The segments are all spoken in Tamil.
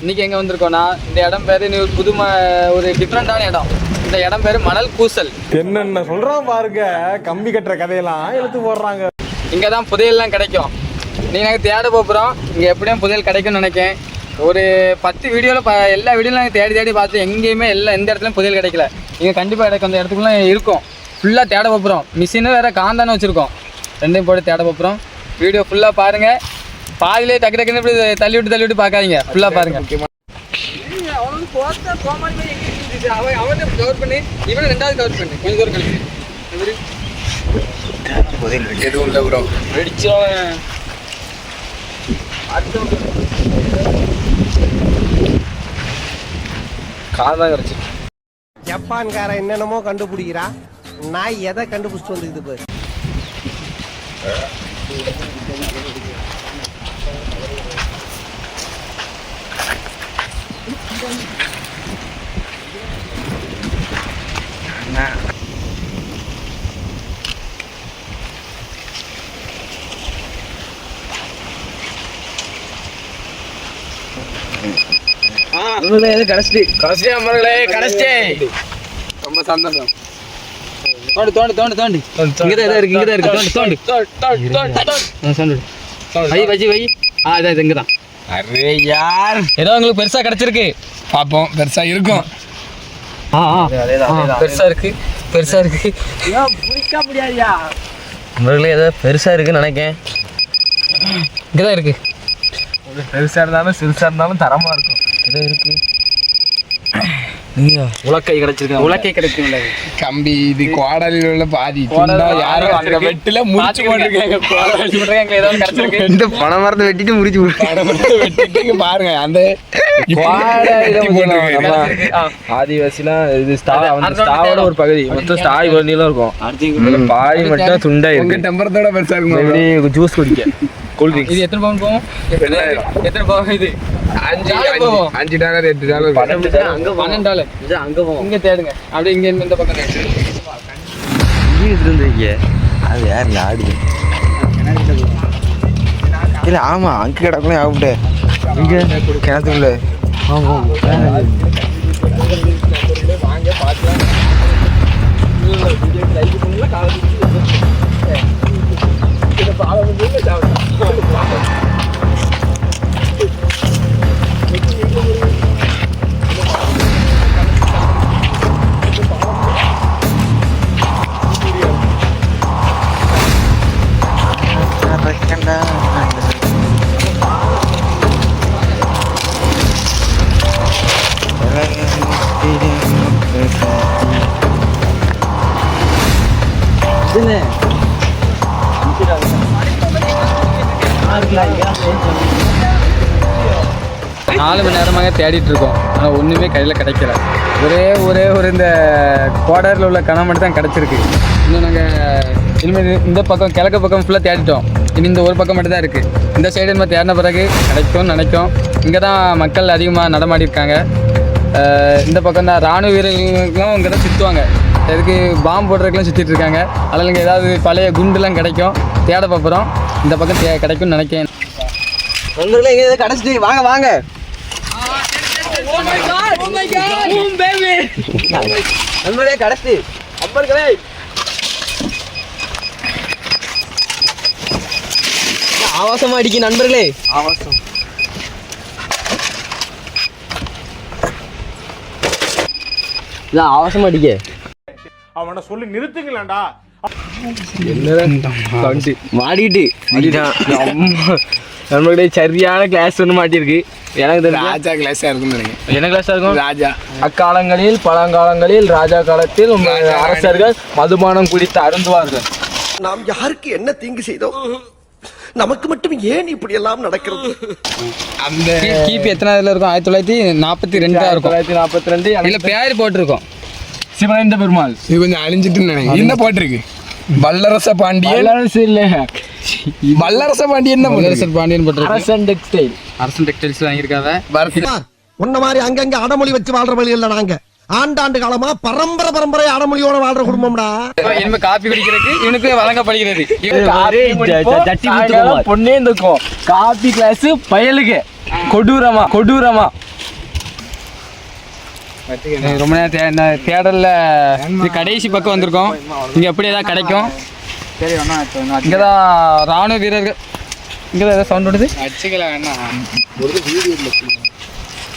இன்னைக்கு எங்க வந்திருக்கோம்னா இந்த இடம் பேரு நீ ஒரு புது ம- ஒரு டிஃப்ரெண்டான இடம். இந்த இடம் பேரு மணல் பூசல் என்னென்ன சொல்றான் பாருங்க. கம்பி கட்டுற கதையெல்லாம் இழுத்து போடுறாங்க. இங்க தான் புதையல்லாம் கிடைக்கும். நீ நாங்கள் தேட போகிறோம் இங்கே எப்படியும் புதையல் கிடைக்கும்னு நினைக்கேன். ஒரு பத்து வீடியோவில் ப எல்லா வீடியோவில் நாங்கள் தேடி தேடி பார்த்து எங்கேயுமே எல்லா எந்த இடத்துலையும் புதையல் கிடைக்கல. இங்கே கண்டிப்பாக கிடைக்கும். அந்த இடத்துக்குள்ள இருக்கும். ஃபுல்லாக தேட போகிறோம் மிஷினு வேறு காந்தானு வச்சுருக்கோம். ரெண்டையும் போட்டு தேட போகிறோம் வீடியோ ஃபுல்லாக பாருங்கள் பாதியிலே டக்கு டக்குன்னு இப்படி தள்ளி விட்டு தள்ளி விட்டு பார்க்காதீங்க. ஃபுல்லாக பாருங்கள் அவன் அவன் ரெண்டாவது கவர் பண்ணி கொஞ்சம் தூரம் கழிச்சு எதுவும் இல்லை ப்ரோ வெடிச்சவன் கால் தான் கிடச்சி என்னென்னமோ கண்டுபிடிக்கிறா. நான் எதை கண்டுபிடிச்சிட்டு வந்துக்குது பாரு கடைசி அம்மர்களே கடைசி ரொம்ப சந்தோஷம். தோண்டு தோண்டு தோண்டு தோண்டு. இங்கே தான் இருக்கு இங்கே தான் இருக்கு. தோண்டு தோண்டு ஆ, தோண்டு வை வச்சு வை. ஆ இதான் இது இங்கே தான் அரே யார்? ஏதோ உங்களுக்கு பெருசாக கிடச்சிருக்கு. பார்ப்போம் பெருசா இருக்கும். ஆ ஆ. பெருசாக இருக்கு பெருசாக இருக்கு. உங்களுக்குள்ள ஏதோ பெருசா இருக்குன்னு நினைக்கேன். இங்கே தான் இருக்கு பெருசா இருந்தாலும் சிறுசா இருந்தாலும் தரமா இருக்கும். ஏதோ இருக்கு. உலக்கை கிடைச்சிருக்கு உலக்கை கிடைக்கும்ல. கம்பி இது கோடலில் உள்ள பாதி யாரும் அந்த வெட்டில முடிச்சு போட்டுருக்காங்க. இந்த பனை மரத்தை வெட்டிட்டு முடிச்சு வெட்டிட்டு பாருங்க. அந்த ஆதிவாசிலாம் இது ஸ்டாவோட ஒரு பகுதி. மொத்தம் இவ்வளவு நீளம் இருக்கும். பாதி மட்டும் துண்டா இருக்கு டெம்பரத்தோட பெருசா இருக்குமா ஜூஸ் குடிக்க? கூல் ட்ரிங்க்ஸ் இது எத்தனை பவுன் போகும்? எத்தனை? பவுன் இது? அஞ்சு டாலர் அஞ்சு- போகும். அஞ்சு டாலர் எட்டு டாலர் பன்னெண்டு டாலர் அங்க போவோம் இங்க தேடுங்க. அப்படியே இங்க இந்த பக்கம் அது யார் ஆடு? இல்ல ஆமா அங்க கிடக்கணும் ஆகும்ட்டு இங்க? கிணத்துக்குள்ள. 砸了，我 bên. நாலு மணி நேரமாக தேடிட்டு இருக்கோம். ஆனால் ஒன்றுமே கையில் கிடைக்கல. ஒரே ஒரே ஒரு இந்த கோடரில் உள்ள கணம் மட்டும் தான் கிடச்சிருக்கு. இன்னும் நாங்கள் இனிமேல் இந்த பக்கம் கிழக்கு பக்கம் ஃபுல்லாக தேடிட்டோம். இனி இந்த ஒரு பக்கம் மட்டும் தான் இருக்குது இந்த சைடு நம்ம தேடின பிறகு கிடைக்கும்னு நினைக்கும் இங்கே தான் மக்கள் அதிகமாக நடமாடி இருக்காங்க இந்த பக்கம் தான் ராணுவ வீரர்களும் இங்கே தான் சுற்றுவாங்க எதுக்கு பாம்பு போடுறதுக்கெல்லாம் சுற்றிட்டு இருக்காங்க. அதில் இங்கே ஏதாவது பழைய குண்டுலாம் கிடைக்கும். தேட பார்க்குறோம். இந்த பக்கம் தே கிடைக்கும்னு நினைக்கிறேன். உங்களுக்குள்ள எங்க கிடைச்சிட்டு வாங்க வாங்க. நண்பர்களே கடைசி. நண்பர்களே ஆவாசமா அடிக்க நண்பர்களே. ஆவாசம். இதான் ஆவாசமா அடிக்க. அவனை சொல்லி நிறுத்துங்களேன்டா. மாடிட்டு நண்பர்களே சரியான கிளாஸ் ஒன்று மாட்டியிருக்கு. எனக்கு ராஜா கிளாஸா இருக்கும்னு நினைக்கிறேன். என்ன கிளாஸ் இருக்கும்? ராஜா. அக்காலங்களில் பழங்காலங்களில் ராஜா காலத்தில் அரசர்கள் மதுபானம் குடித்து அருந்துவார்கள். நாம் யாருக்கு என்ன தீங்கு செய்தோம்? நமக்கு மட்டும் ஏன் இப்படி எல்லாம் நடக்கிறது? அந்த கி- கிபி எத்தனாவதுல இருக்கும்? ஆயிரத்தி தொள்ளாயிரத்தி நாற்பத்தி ரெண்டா இருக்கும். தொள்ளாயிரத்தி நாற்பத்தி ரெண்டு இதுல பேர் போட்டிருக்கோம். சிவனைந்த பெருமாள். இது கொஞ்சம் அழிஞ்சிட்டு நினைக்கிறேன். என்ன போட்டிருக்கு? வல்லரச பாண்டியன். அரசு இல்ல. வல்லரச பாண்டியன் தான். முதலரசர் பாண்டியன் அரசன் டெக்ஸ்டைல். அரசன் டெக்ஸ்டைல்ஸ் வாங்கியிருக்காங்க வருஷம் உன்ன மாதிரி அங்கங்க அடமொழி வச்சு வாழ்ற வழி இல்ல நாங்க. ஆண்டாண்டு காலமா பரம்பரை பரம்பரை அடமொழியோட வாழ்ற குடும்பம்டா. இனிமே காப்பி குடிக்கிறதுக்கு இவனுக்கு வழங்கப்படுகிறது. பொண்ணே இருக்கும் காபி கிளாஸ் பயலுக்கு. கொடூரமா கொடூரமா. ரொம்ப நேரம் தே- இந்த தேடல்ல கடைசி பக்கம் வந்திருக்கோம். இங்க எப்படி ஏதாவது கிடைக்கும். இங்க தான் ராணுவ வீரர்கள். இங்க தான் ஏதாவது சவுண்ட் விடுது வேணா.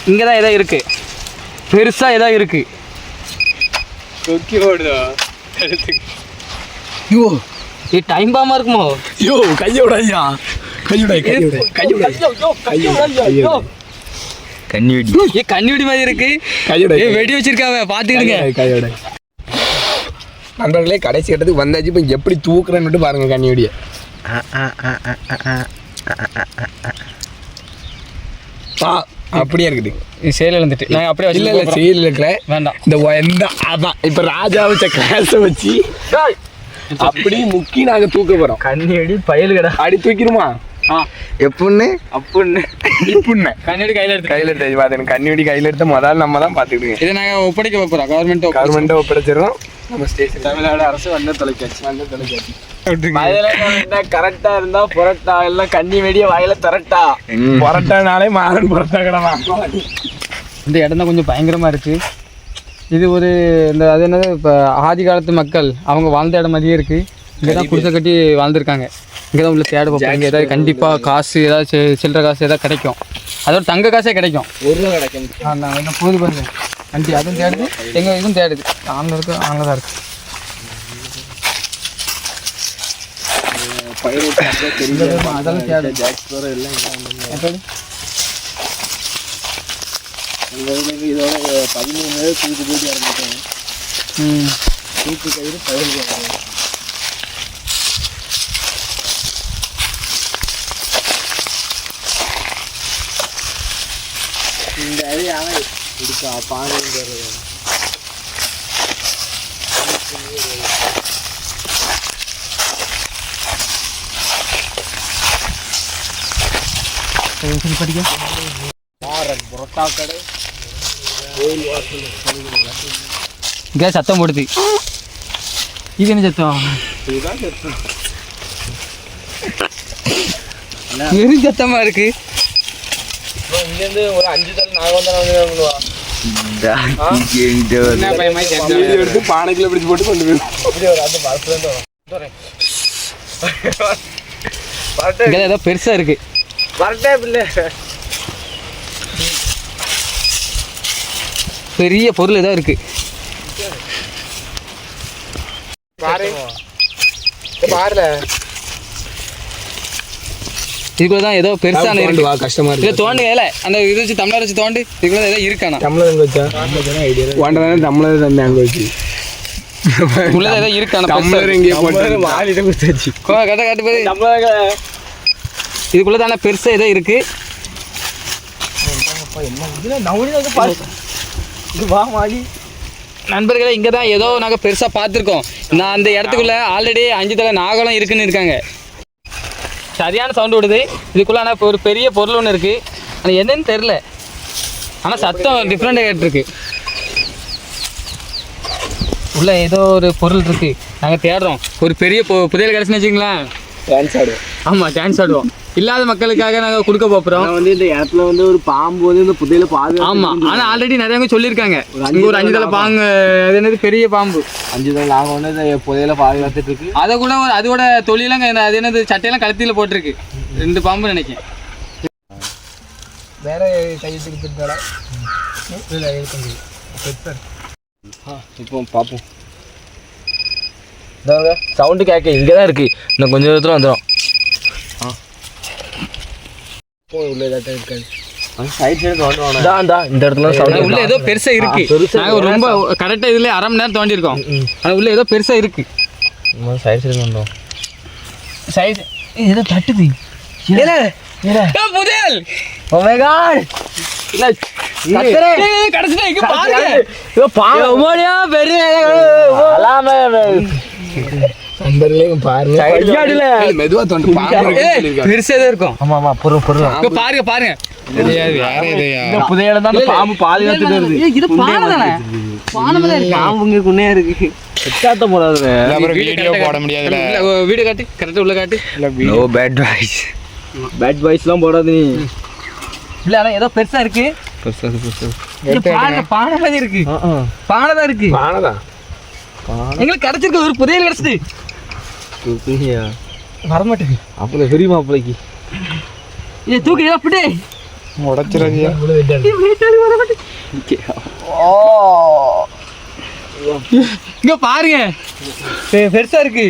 இங்கே தான் ஏதோ இருக்கு. பெருசாக ஏதோ இருக்கு. கொக்கி ஓடுதோ? இது டைம் பாமா இருக்குமோ? யோ கையோட ஐயா. கையோட கையோட. கையோட கன்னிவெடி ஏ கண்ணிவெடி மாதிரி இருக்கு. கையோட வெடி வச்சிருக்காவ பாத்துக்கிடுங்க. கையோட நண்பர்களே கடைசி கட்டத்துக்கு வந்தாச்சு இப்போ எப்படி தூக்குறேன்னு பாருங்க கன்னிவெடியை அப்படியே இருக்குது. சேல் இழந்துட்டு நாங்க அப்படியே இல்ல இல்ல செயல் இருக்கிற வேண்டாம். இந்த எந்த அதான். இப்ப ராஜா வச்ச கிளாஸ வச்சு அப்படி முக்கி நாங்க தூக்க போறோம். கண்ணி அடி பயலுகடா. அடி தூக்கிடுமா? கண்ணாடி கையில எடுத்து கையில எடுத்து பாத்து கண்ணிவெடி கையில எடுத்த முதல்ல நம்ம தான் பாத்துக்கிடுங்க. இதை நாங்க ஒப்படைக்க போறோம் கவர்மெண்ட் கவர்மெண்ட்டை ஒப்படைச்சிடும் நம்ம ஸ்டேஷன் தமிழ்நாடு அரசு வந்த தொலைக்காட்சி. வந்து தொலைக்காட்சி. கரெக்டா இருந்தா புரட்டா எல்லாம் கண்ணி வெடிய வாயில தரட்டா. புரட்டானாலே மாறன் புரட்டா கிடமா? இந்த இடம் தான் கொஞ்சம் பயங்கரமா இருக்கு. இது ஒரு இந்த அது என்னது இப்போ ஆதி காலத்து மக்கள் அவங்க வாழ்ந்த இடம் மாதிரியே இருக்கு. இங்கே தான் குடிசை கட்டி வாழ்ந்திருக்காங்க. இங்கே தான் உள்ள தேட பார்ப்போம் இங்கே ஏதாவது கண்டிப்பாக காசு ஏதாவது சில்லறை காசு ஏதாவது கிடைக்கும். அதோட தங்க காசே கிடைக்கும். ஒரு கிடைக்கும். அந்த என்ன போகுது பாருங்க. வண்டி அதுவும் தேடுது. எங்கள் இதுவும் தேடுது. ஆனில் இருக்கு ஆனில் தான் இருக்கு. அதெல்லாம் தேடுது எப்படி? ம் படிக்க? இங்கே சத்தம் போடுது. இது என்ன சத்தம்? எரி சத்தமா இருக்கு. இங்கேருந்து ஒரு அஞ்சு தல் நாங்கள் வந்து எடுத்து பானைக்குள்ள பிடிச்சு போட்டு கொண்டு போயிடும் இங்கே ஏதோ பெருசா இருக்கு. வரட்டே பிள்ளை. பெரிய பொருள் ஏதோ இருக்கு. பாருல இதுக்குள்ள தான் ஏதோ பெருசான இருக்கு. வா கஷ்டமா இதை தோண்டுங்க இல்ல அந்த இது வச்சு தமிழர் வச்சு தோண்டு இதுக்குள்ள ஏதோ இருக்கானா தமிழர் வச்சா வாண்டதானே தமிழர் தந்தேன் அங்க வச்சு உள்ள ஏதோ இருக்கானா தமிழர் எங்கேயோ போட்டு வாலிட்ட குத்தாச்சு கட்ட காட்டு போய் இதுக்குள்ள தானே பெருசா ஏதோ இருக்கு. இது வா மாடி நண்பர்களே இங்கே தான் ஏதோ நாங்கள் பெருசாக பார்த்துருக்கோம். நான் அந்த இடத்துக்குள்ள ஆல்ரெடி அஞ்சு தலை நாகலம் இருக்குன்னு இருக்காங்க. சரியான சவுண்ட் விடுது. இதுக்குள்ள ஆனால் இப்போ ஒரு பெரிய பொருள் ஒன்று இருக்கு. ஆனால் என்னன்னு தெரில ஆனால் சத்தம் டிஃப்ரெண்டாக கேட்டிருக்கு. உள்ள ஏதோ ஒரு பொருள் இருக்கு. நாங்கள் தேடுறோம். ஒரு பெரிய புதையல் கிடச்சுன்னு வச்சுங்களேன் டான்ஸ் ஆடுவோம். ஆமாம் டான்ஸ் ஆடுவோம். இல்லாத மக்களுக்காக நாங்கள் கொடுக்க போகிறோம் வந்து இந்த இடத்துல வந்து ஒரு பாம்பு வந்து இந்த புதையில பாது ஆமா. ஆனா ஆல்ரெடி நிறையவங்க சொல்லியிருக்காங்க. ஒரு அஞ்சு தலை பாங்க. அது என்னது? பெரிய பாம்பு. அஞ்சு தல் நாங்கள் வந்து இந்த புதையில பாதுகாத்துட்டு இருக்கு. அதை கூட ஒரு அதோட தொழிலாம் அது என்னது? சட்டையெல்லாம் கழுத்தில போட்டிருக்கு. ரெண்டு பாம்பு நினைக்கிறேன். வேற கையெழுத்து கொடுத்துருக்காடா இல்லை இப்போ பார்ப்போம் சவுண்டு கேட்க இங்கே தான் இருக்கு. இன்னும் கொஞ்சம் தூரத்தில் வந்துடும் உள்ள ஏதாட்டம் இருக்காது இந்த இடத்துல உள்ள ஏதோ பெருசா இருக்கு. ரொம்ப கரெக்டா இதுல அரை மணி நேரம் தோண்டி இருக்கோம் ஆனா உள்ள ஏதோ பெருசா இருக்கு. சைடு சைடு வந்தோம் சைடு ஏதோ தட்டுது. புதையல் கடைசியா பெரிய பாருங்க. கையாடுல. இல்ல, மெதுவா தோண்டு. பெருசா இருக்கும். ஆமா ஆமா பொருள் இங்க பாருங்க பாருங்க. புதையில தான் பாம்பு பாதுகாத்துட்டு வருது. இது பானை தானே? பானை பாம்புங்க குண்ணையா இருக்கு. செட்டாத்த போறாது அப்புறம் வீடியோ போட முடியாதுல. வீடியோ காட்டு கரெக்டா உள்ள காட்டு. நோ பேட் வாய்ஸ் பேட் பாய்ஸ்லாம் போடாது. நீ இல்ல ஆனா ஏதோ பெருசா இருக்கு. பானை பானை மாதிரி இருக்கு. பானை தான் இருக்கு. பானதான். எங்களுக்கு கிடைச்சிருக்கு ஒரு புதையல் கிடைச்சது. வரமாட்டேங்க அப்பல பெரிய மாப்பிளைக்கு. ஏ தூக்கு அப்படியே உடச்சிடாதியா இங்க. பாருங்க. பெருசா இருக்கு.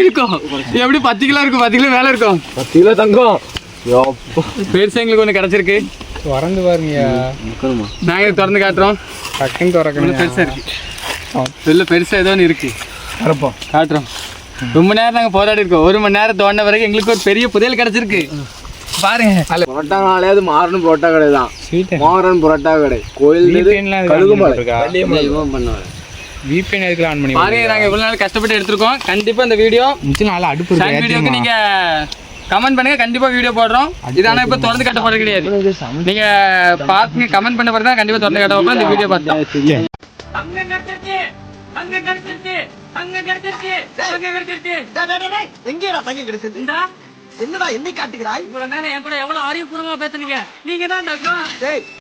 இருக்கும். எப்படி பத்து கிலோ இருக்கும்? பத்து கிலோ மேல இருக்கும். பத்து கிலோ தங்கம். பெருசா எங்களுக்கு ஒன்று கிடைச்சிருக்கு. வரந்து பாருங்கய்யா. நாங்க திறந்து காட்டுறோம். டக்குன்னு திறக்கணும் பெருசா இருக்கு. பெருசா ஏதோ ஒன்று இருக்கு. வரப்போம் காட்டுறோம். ரொம்ப நேரம் நாங்கள் போராடி இருக்கோம். ஒரு மணி நேரம் தோண்ட வரைக்கும் எங்களுக்கு ஒரு பெரிய புதையல் கிடைச்சிருக்கு. பாருங்க. புரோட்டா நாளையாவது மாறன் புரோட்டா கடை தான். மாறன் புரோட்டா கடை. கோயில் கழுகுமலை விபிஎன் எதுக்குலாம் ஆன் பண்ணி பாருங்க நாங்க இவ்வளவு நாள் கஷ்டப்பட்டு எடுத்திருக்கோம். கண்டிப்பா இந்த வீடியோ முச்சு நாள் அடுப்பு வீடியோக்கு நீங்க கமெண்ட் பண்ணுங்க. கண்டிப்பா வீடியோ போடுறோம். இது ஆனா இப்ப திறந்து கட்ட போறது கிடையாது. நீங்க பாத்துங்க கமெண்ட் பண்ண பிறகு தான் கண்டிப்பா திறந்து கட்ட போறோம் இந்த வீடியோ பார்த்தா. எங்கடா தங்க கிடைச்சது? என்னடா என்னை காட்டுகிறாய்? என் கூட எவ்வளவு அறிவுபூர்வமா பேசுனீங்க. நீங்க தான்